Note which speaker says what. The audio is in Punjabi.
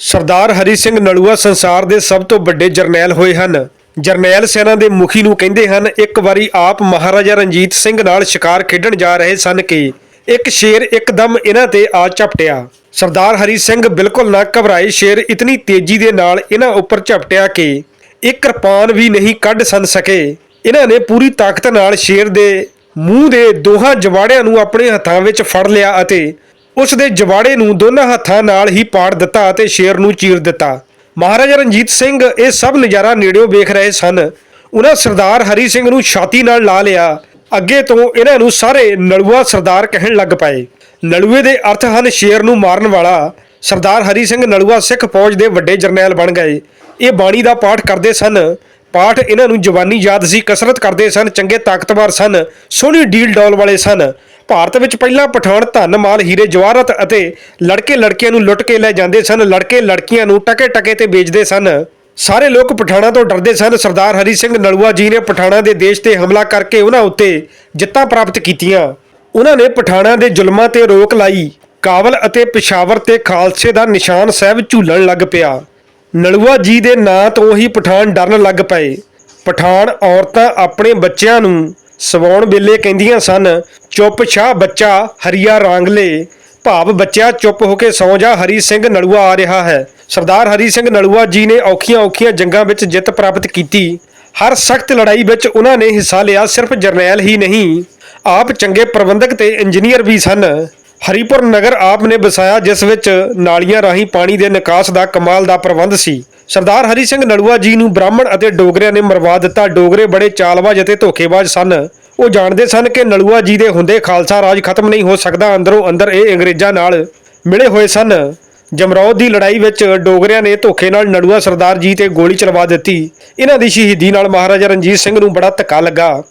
Speaker 1: ਸਰਦਾਰ ਹਰੀ ਸਿੰਘ ਨਲੂਆ ਸੰਸਾਰ ਦੇ ਸਭ ਤੋਂ ਵੱਡੇ ਜਰਨੈਲ ਹੋਏ ਹਨ। ਜਰਨੈਲ ਸੈਨਾ ਦੇ ਮੁਖੀ ਨੂੰ ਕਹਿੰਦੇ ਹਨ, ਇੱਕ ਵਾਰੀ ਆਪ ਮਹਾਰਾਜਾ ਰਣਜੀਤ ਸਿੰਘ ਨਾਲ ਸ਼ਿਕਾਰ ਖੇਡਣ ਜਾ ਰਹੇ ਸਨ ਕਿ ਇੱਕ ਸ਼ੇਰ ਇੱਕਦਮ ਇਹਨਾਂ ਤੇ ਆ ਝਪਟਿਆ। ਸਰਦਾਰ ਹਰੀ ਸਿੰਘ ਬਿਲਕੁਲ ਨਾ ਘਬਰਾਏ, ਸ਼ੇਰ ਇਤਨੀ ਤੇਜ਼ੀ ਦੇ ਨਾਲ ਇਹਨਾਂ ਉੱਪਰ ਝਪਟਿਆ ਕਿ ਇੱਕ ਕਿਰਪਾਨ ਵੀ ਨਹੀਂ ਕੱਢ ਸਨ ਸਕੇ। ਇਹਨਾਂ ਨੇ ਪੂਰੀ ਤਾਕਤ ਨਾਲ ਸ਼ੇਰ ਦੇ ਮੂੰਹ ਦੇ ਦੋਹਾਂ ਜਵਾੜਿਆਂ ਨੂੰ ਆਪਣੇ ਹੱਥਾਂ ਵਿੱਚ ਫੜ ਲਿਆ ਅਤੇ ਉਸ ਦੇ ਜਵਾੜੇ ਨੂੰ ਦੋਨਾਂ ਹੱਥਾਂ ਨਾਲ ਹੀ ਪਾੜ ਦਿੱਤਾ ਅਤੇ ਸ਼ੇਰ ਨੂੰ ਚੀਰ ਦਿੱਤਾ। ਮਹਾਰਾਜਾ ਰਣਜੀਤ ਸਿੰਘ ਇਹ ਸਭ ਨਜ਼ਾਰਾ ਨੇੜਿਓਂ ਵੇਖ ਰਹੇ ਸਨ। ਉਹਨਾਂ ਸਰਦਾਰ ਹਰੀ ਸਿੰਘ ਨੂੰ ਛਾਤੀ ਨਾਲ ਲਾ ਲਿਆ। ਅੱਗੇ ਤੋਂ ਇਹਨਾਂ ਨੂੰ ਸਾਰੇ ਨਲੂਆ ਸਰਦਾਰ ਕਹਿਣ ਲੱਗ ਪਏ। ਨਲੂਏ ਦੇ ਅਰਥ ਹਨ ਸ਼ੇਰ ਨੂੰ ਮਾਰਨ ਵਾਲਾ। ਸਰਦਾਰ ਹਰੀ ਸਿੰਘ ਨਲੂਆ ਸਿੱਖ ਫੌਜ ਦੇ ਵੱਡੇ ਜਰਨੈਲ ਬਣ ਗਏ। ਇਹ ਬਾਣੀ ਦਾ ਪਾਠ ਕਰਦੇ ਸਨ। ਪਾਠ ਇਹਨਾਂ ਨੂੰ ਜਵਾਨੀ ਯਾਦ ਸੀ, ਕਸਰਤ ਕਰਦੇ ਸਨ, ਚੰਗੇ ਤਾਕਤਵਰ ਸਨ, ਸੋਹਣੀ ਡੀਲ ਡੌਲ ਵਾਲੇ ਸਨ। ਭਾਰਤ ਵਿੱਚ ਪਹਿਲਾਂ ਪਠਾਨ ਧਨ ਮਾਲ ਹੀਰੇ ਜਵਾਹਰਤ ਅਤੇ ਲੜਕੇ ਲੜਕੀਆਂ ਨੂੰ ਲੁੱਟ ਕੇ ਲੈ ਜਾਂਦੇ ਸਨ, ਲੜਕੇ ਲੜਕੀਆਂ ਨੂੰ ਟਕੇ ਟਕੇ ਤੇ ਵੇਚਦੇ ਸਨ। ਸਾਰੇ ਲੋਕ ਪਠਾਣਾ ਤੋਂ ਡਰਦੇ ਸਨ, ਸਰਦਾਰ ਹਰੀ ਸਿੰਘ ਨਲੂਆ ਜੀ ਨੇ ਪਠਾਣਾ ਦੇ ਦੇਸ਼ ਤੇ ਹਮਲਾ ਕਰਕੇ ਉਹਨਾਂ ਉੱਤੇ ਜਿੱਤਾਂ ਪ੍ਰਾਪਤ ਕੀਤੀਆਂ। ਉਹਨਾਂ ਨੇ ਪਠਾਣਾ ਦੇ ਜ਼ੁਲਮਾਂ ਤੇ ਰੋਕ ਲਾਈ। ਕਾਬਲ ਅਤੇ ਪਿਸ਼ਾਵਰ ਤੇ ਖਾਲਸੇ ਦਾ ਨਿਸ਼ਾਨ ਸਾਹਿਬ ਝੂਲਣ ਲੱਗ ਪਿਆ। ਨਲੂਆ ਜੀ ਦੇ ਨਾਂ ਤੋਂ ਹੀ ਪਠਾਨ ਡਰਨ ਲੱਗ ਪਏ। ਪਠਾਨ ਔਰਤਾਂ ਆਪਣੇ ਬੱਚਿਆਂ ਨੂੰ ਸਵਾਉਣ ਵੇਲੇ ਕਹਿੰਦੀਆਂ ਸਨ, ਚੁੱਪ ਸ਼ਾਹ ਬੱਚਾ, ਹਰੀਆ ਰਾਂਗਲੇ। ਭਾਵ ਬੱਚਿਆ ਚੁੱਪ ਹੋ ਕੇ ਸੌਂ ਜਾ, ਹਰੀ ਸਿੰਘ ਨਲੂਆ ਆ ਰਿਹਾ ਹੈ। ਸਰਦਾਰ ਹਰੀ ਸਿੰਘ ਨਲੂਆ ਜੀ ਨੇ ਔਖੀਆਂ-ਔਖੀਆਂ ਜੰਗਾਂ ਵਿੱਚ ਜਿੱਤ ਪ੍ਰਾਪਤ ਕੀਤੀ। ਹਰ ਸਖਤ ਲੜਾਈ ਵਿੱਚ ਉਹਨਾਂ ਨੇ ਹਿੱਸਾ ਲਿਆ, ਸਿਰਫ ਜਰਨੈਲ ਹੀ ਨਹੀਂ, ਆਪ ਚੰਗੇ ਪ੍ਰਬੰਧਕ ਤੇ ਇੰਜੀਨੀਅਰ ਵੀ ਸਨ। ਹਰੀਪੁਰ ਨਗਰ ਆਪ ਨੇ ਵਸਾਇਆ, ਜਿਸ ਵਿੱਚ ਨਾਲੀਆਂ ਰਾਹੀਂ ਪਾਣੀ ਦੇ ਨਿਕਾਸ ਦਾ ਕਮਾਲ ਦਾ ਪ੍ਰਬੰਧ ਸੀ। ਸਰਦਾਰ ਹਰੀ ਸਿੰਘ ਨਲੂਆ ਜੀ ਨੂੰ ਬ੍ਰਾਹਮਣ ਅਤੇ ਡੋਗਰਿਆਂ ਨੇ ਮਰਵਾ ਦਿੱਤਾ। ਡੋਗਰੇ ਬੜੇ ਚਾਲਬਾਜ਼ ਅਤੇ ਧੋਖੇਬਾਜ਼ ਸਨ। ਉਹ ਜਾਣਦੇ ਸਨ ਕਿ ਨਲੂਆ ਜੀ ਦੇ ਹੁੰਦੇ ਖਾਲਸਾ ਰਾਜ ਖਤਮ ਨਹੀਂ ਹੋ ਸਕਦਾ। ਅੰਦਰੋਂ ਅੰਦਰ ਇਹ ਅੰਗਰੇਜ਼ਾਂ ਨਾਲ ਮਿਲੇ ਹੋਏ ਸਨ। ਜਮਰੌਦ ਦੀ ਲੜਾਈ ਵਿੱਚ ਡੋਗਰਿਆਂ ਨੇ ਧੋਖੇ ਨਾਲ ਨੜੂਆ ਸਰਦਾਰ ਜੀ ਤੇ ਗੋਲੀ ਚਲਵਾ ਦਿੱਤੀ। ਇਹਨਾਂ ਦੀ ਸ਼ਹੀਦੀ ਨਾਲ ਮਹਾਰਾਜਾ ਰਣਜੀਤ ਸਿੰਘ ਨੂੰ ਬੜਾ ਧੱਕਾ ਲੱਗਾ।